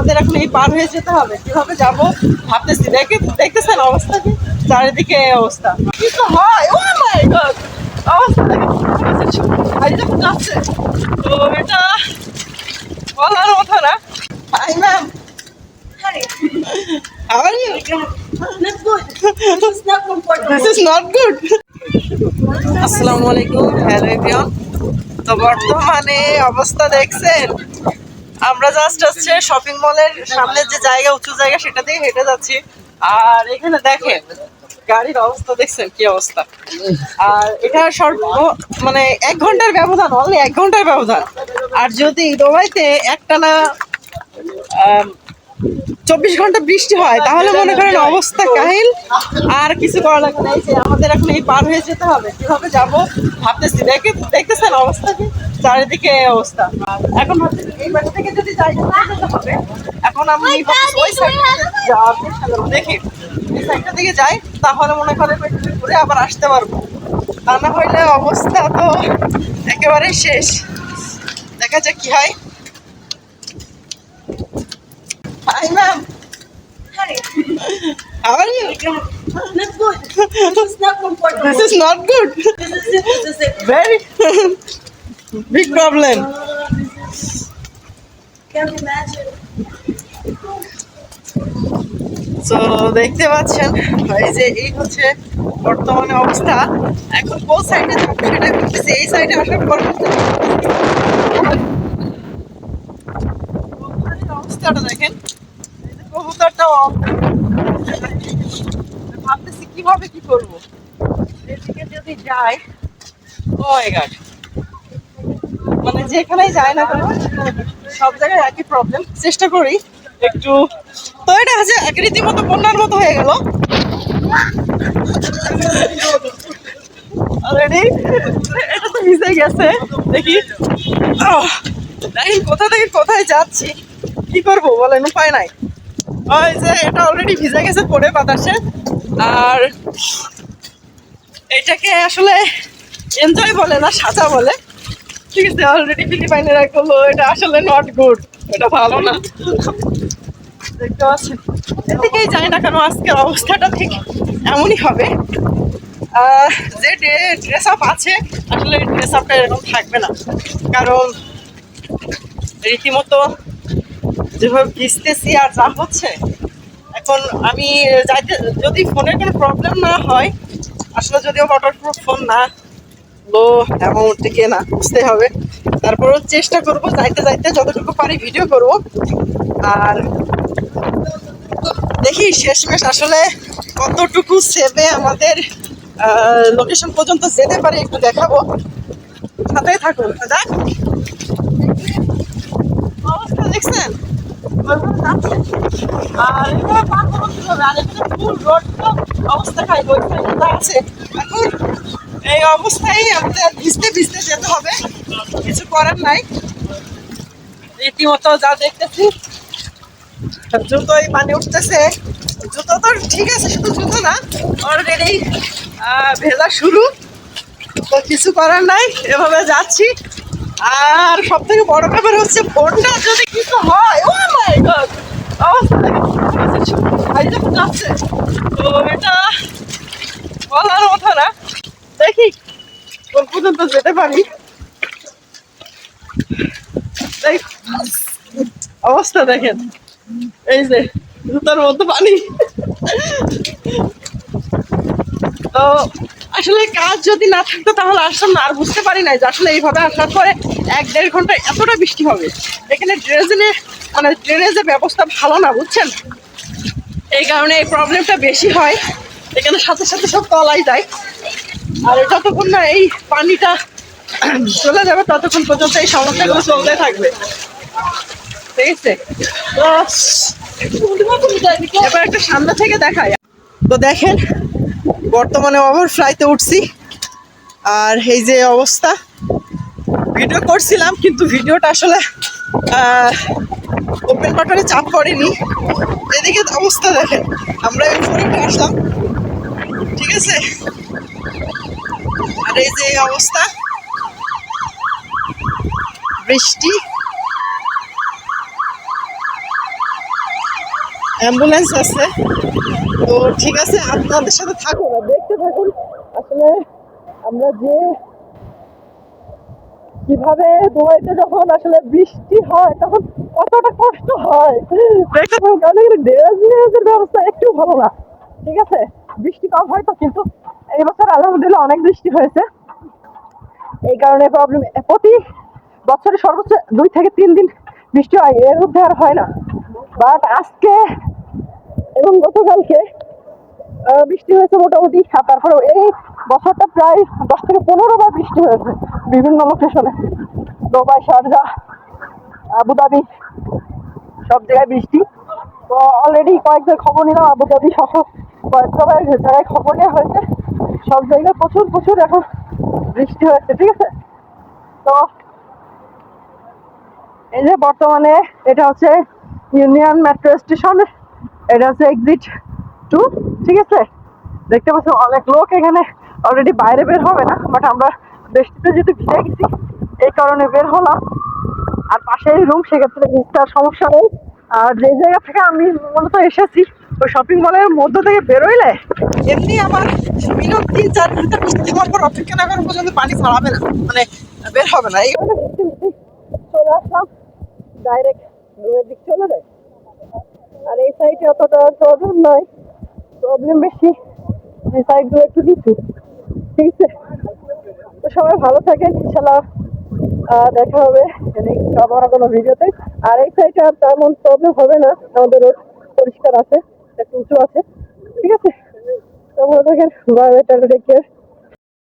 আমাদের এখন এই পার হয়ে যেতে হবে। কীভাবে যাব ভাবতেছি। দেখে দেখতেছেন অবস্থা কি? চারিদিকে অবস্থা। কি তো হয়? ও মাই গড অবস্থা দেখে যখন যাচ্ছে। তো এটা বলার মতো না। Hi ma'am How are you? that's good. This is not comfortable. This is not good. আসসালামু আলাইকুম হ্যালো এভরিওয়ান তো বর্তমানে অবস্থা দেখছেন? আমরা জাস্ট হচ্ছে শপিং মলের সামনের যে জায়গা, উঁচু জায়গা, সেটা দিয়ে হেঁটে যাচ্ছি। আর এখানে দেখেন, গাড়ির অবস্থা, দেখছেন কি অবস্থা? আর এটা সর্ব মানে এক ঘণ্টার ব্যবধান অনলি এক ঘণ্টার ব্যবধান। আর যদি দুবাইতে একটানা চব্বিশ ঘণ্টা বৃষ্টি হয় তাহলে মনে করেন অবস্থা কাহিল। আর কিছু করা লাগবে না। যে আমাদের এখন এই পার হয়ে যেতে হবে কীভাবে যাব ভাবতেছি। দেখে দেখতেছেন অবস্থা কি? চারিদিকে এই অবস্থা এখন ভাবতেছি এই বাড়ি থেকে যদি যাই যেতে হবে। এখন আমি ভাবতেছি ওই সাইডে দেখি। এই সাইডটা দিকে যাই তাহলে মনে করেন ঘুরে আবার আসতে পারব। তা না হইলে অবস্থা তো একেবারে শেষ। দেখা যাক কি হয়। Hi ma'am Honey, How are you? that's good. This is not comfortable. This is not good. This is it. This is it. Very big problem. Can't imagine. তো দেখতে পাচ্ছেন এই যে এই হচ্ছে বর্তমানে অবস্থা এখন কোন সাইডে যাব সেটা করতেছি এই সাইডে আসার পর অবস্থাটা দেখেন কবুতরটাও ভাবতেছি কীভাবে কি করব? এদিকে যদি যাই, ও গাছ মানে যেখানেই যায় না কেন, সব জায়গায় একই প্রবলেম চেষ্টা করি একটু তো এটা হচ্ছে রীতিমতো বন্যার মতো হয়ে গেল। অলরেডি এটা তো ভিজে গেছে। দেখি। দেখি কোথা থেকে কোথায় যাচ্ছি। কি করব বলেন, উপায় নাই। ওই যে, এটা অলরেডি ভিজে গেছে পড়ে বাতাসে। আর এটাকে আসলে এনজয় বলে না, সাজা বলে। ঠিক আছে অলরেডি ফিলিপাইনেরা করল এটা আসলে নট গুড এটা ভালো না। দেখতে পাচ্ছেন। এদিকেই যায় না কেন, আজকের অবস্থাটা ঠিক এমনই হবে। যে ড্রেস আপ আছে, আসলে ড্রেস আপটা এরকম থাকবে না। কারণ রীতিমতো যেভাবে ভিজতেছি আর যা হচ্ছে, এখন আমি যাইতে, যদি ফোনের কোনো প্রবলেম না হয়, আসলে যদিও ওয়াটারপ্রুফ ফোন না, লো অ্যামাউন্ট থেকে না বুঝতে হবে। তারপরও চেষ্টা করব, যাইতে যাইতে যতটুকু পারি ভিডিও করব। আর দেখি শেষমেশ আসলে কতটুকু সেভে আমাদের লোকেশন পর্যন্ত যেতে পারি, একটু দেখাবো। সাথেই থাকুন, দেখ অবস্থা দেখছেন ওইভাবে যাচ্ছে। আর এভাবে পার হব কীভাবে? আর এখানে অবস্থা খাই এখন এই অবস্থায় আমাদের ভিজতে ভিজতে যেতে হবে কিছু করার নাই রীতিমতো যা দেখতেছি জুতোই পানি উঠতেছে জুতো তো ঠিক আছে শুধু জুতো না অলরেডি ভেজা শুরু তো কিছু করার নাই এভাবে যাচ্ছি আর সব থেকে বড় ব্যাপার হচ্ছে ফোনটা যদি কিছু হয় ও অবস্থা দেখে ভাই যখন যাচ্ছে তো এটা বলার মতো না। দেখি কোন পর্যন্ত যেতে পারি। অবস্থা দেখেন। এই যে, জুতার মধ্যে পানি। তো, আসলে কাজ যদি না থাকতো তাহলে আসতাম না। আর বুঝতে পারি নাই যে আসলে এইভাবে আসার পরে এক দেড় ঘণ্টা এতটা বৃষ্টি হবে। এখানে ড্রেনে মানে ড্রেনেজের ব্যবস্থা ভালো না, বুঝছেন? এই কারণে এই প্রবলেমটা বেশি হয়। এখানে সাথে সাথে সব তলাই যায় আর যতক্ষণ না এই পানিটা চলে যাবে, ততক্ষণ পর্যন্ত এই সমস্যাগুলো চলতে থাকবে। ঠিক আছে? এবার একটা সামনে থেকে দেখায় তো দেখেন, বর্তমানে ওভার ফ্লাইতে উঠছি। আর এই যে অবস্থা ভিডিও করছিলাম, কিন্তু ভিডিওটা আসলে ওপেন বাটনে চাপ পড়েনি এদিকে অবস্থা দেখেন। আমরা উপরে আসলাম। ঠিক আছে? আর এই যে অবস্থা। বৃষ্টি। অ্যাম্বুলেন্স আছে। তো ঠিক আছে, আপনাদের সাথে থাকুন আর দেখতে থাকুন। আসলে আমরা যে কীভাবে দুবাইতে যখন আসলে বৃষ্টি হয়, তখন কতটা কষ্ট হয়। ব্যবস্থা একটু ভালো না। ঠিক আছে? বৃষ্টি কম হয় তো কিন্তু এই বছর আলহামদুলিল্লাহ অনেক বৃষ্টি হয়েছে। এই কারণে প্রবলেম প্রতি বছরে সর্বোচ্চ দুই থেকে তিন দিন বৃষ্টি হয় এর মধ্যে আর হয় না। বাট আজকে এবং গতকালকে বৃষ্টি হয়েছে মোটামুটি আর তারপরে এই বছরটা প্রায় দশ থেকে পনেরো বার বৃষ্টি হয়েছে বিভিন্ন লোকেশনে দুবাই শারজা আবুধাবি, সব জায়গায় বৃষ্টি। তো অলরেডি কয়েকজন খবর নিলাম, আবুধাবি সহ কয়েক জায়গায় জায়গায় খবর নেওয়া হয়েছে, সব জায়গায় প্রচুর প্রচুর এখন বৃষ্টি হয়েছে, ঠিক আছে? তো এই যে বর্তমানে এটা হচ্ছে ইউনিয়ন মেট্রো স্টেশন এটা হচ্ছে এক্সিট টু ঠিক আছে? দেখতে পাচ্ছ অনেক লোক এখানে অলরেডি বাইরে বের হবে না বাট আমরা বৃষ্টিতে যেহেতু ভিজে গেছি, এই কারণে বের হলাম। আর পাশেই রুম সেক্ষেত্রে ভিজটার সমস্যা নেই আর যে জায়গা থেকে আমি মূলত এসেছি, ওই শপিং মলের মধ্য থেকে বেরোইলে এমনি আমার মিনিমাম তিন চার ঘণ্টা বৃষ্টি হওয়ার পর অপেক্ষা না করার পর্যন্ত পানি ছাড়াবে না মানে বের হবে না। এই চলে আসলাম ডাইরেক্ট রুমের দিক চলে যায় আর এই সাইডে অতটা প্রবলেম নয় প্রবলেম বেশি। এই সাইডগুলো একটু নিচু, ঠিক আছে? তো সবাই ভালো থাকেন ইনশাল্লাহ দেখা হবে। আবার কোনো ভিডিওতে। আর এই সাইডে আর তেমন প্রবলেম হবে না। আমাদের রোড পরিষ্কার আছে, একটু উঁচু আছে। ঠিক আছে? তো বাই টেক কেয়ার